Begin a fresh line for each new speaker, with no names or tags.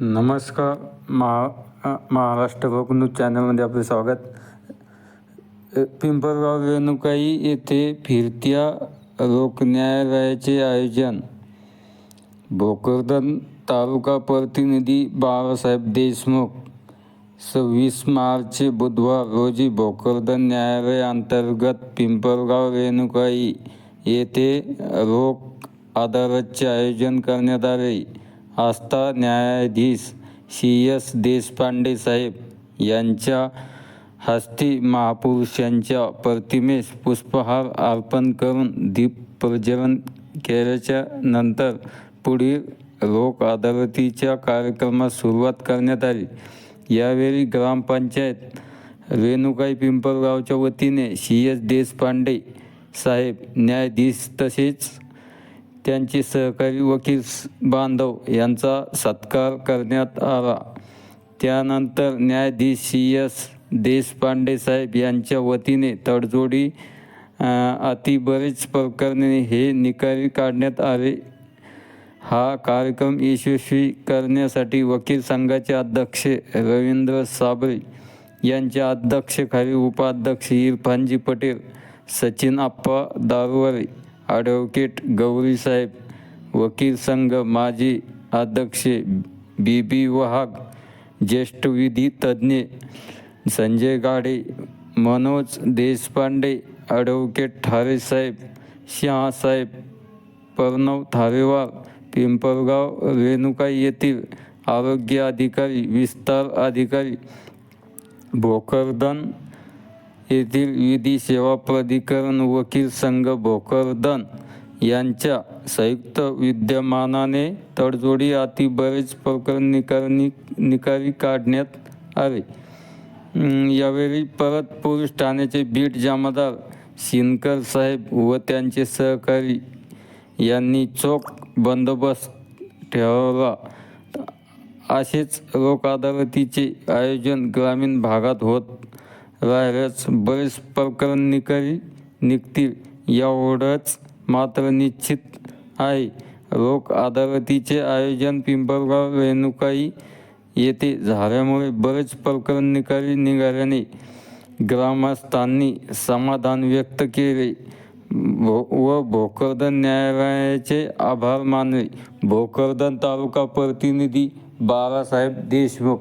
नमस्कार महा महाराष्ट्र लोक न्यूज चॅनलमध्ये आपले स्वागत. पिंपळगाव रेणुकाई येथे फिरत्या लोक न्यायालयाचे आयोजन. भोकरदन तालुका प्रतिनिधी बाळासाहेब देशमुख. सव्वीस मार्च बुधवार रोजी भोकरदन न्यायालय अंतर्गत पिंपळगाव रेणुकाई येथे रोख अदालतचे आयोजन करण्यात आले. असता न्यायाधीश सी एस देशपांडे साहेब यांच्या हस्ते महापुरुषांच्या प्रतिमेस पुष्पहार अर्पण करून दीपप्रज्वलन केल्याच्यानंतर पुढील लोक अदालतीच्या कार्यक्रमास सुरुवात करण्यात आली. यावेळी ग्रामपंचायत रेणुकाई पिंपळगावच्या वतीने सी एस देशपांडे साहेब न्यायाधीश तसेच त्यांचे सहकारी वकील बांधव यांचा सत्कार करण्यात आला. त्यानंतर न्यायाधीश सी. एस. देशपांडे साहेब यांच्या वतीने तडजोडी अति बरेच प्रकरणे हे निकाली काढण्यात आले. हा कार्यक्रम यशस्वी करण्यासाठी वकील संघाचे अध्यक्ष रवींद्र साबळे यांच्या अध्यक्षखाली उपाध्यक्ष इरफानजी पटेल सचिन आप्पा दारुवारे ॲडव्होकेट गौरी साहेब वकील संघ माजी अध्यक्ष बी बी वहाग ज्येष्ठ विधी तज्ज्ञ संजय गाडे मनोज देशपांडे ॲडव्होकेट ठारे साहेब शहासाहेब प्रणव थारेवार पिंपळगाव रेणुका येथील आरोग्य अधिकारी विस्तार अधिकारी भोकरदन येथील विधी सेवा प्राधिकरण वकील संघ भोकरदन यांच्या संयुक्त विद्यमानाने तडजोडी आती बरेच प्रकरण निकारणी निकाली काढण्यात आले. यावेळी परत पोलीस ठाण्याचे बीट जमादार शिनकर साहेब व त्यांचे सहकारी यांनी चोख बंदोबस्त ठेवला असेच लोक अदालतीचे आयोजन ग्रामीण भागात होत राहिल्यास बरेच प्रकरण निकाली निघतील. एवढंच मात्र निश्चित आहे. रोख अदालतीचे आयोजन पिंपळगाव रेणुकाई येथे झाल्यामुळे बरेच प्रकरण निकाली निघाल्याने ग्रामस्थांनी समाधान व्यक्त केले. भो व भोकरदन न्यायालयाचे आभार मानले. भोकरदन तालुका प्रतिनिधी बाळासाहेब देशमुख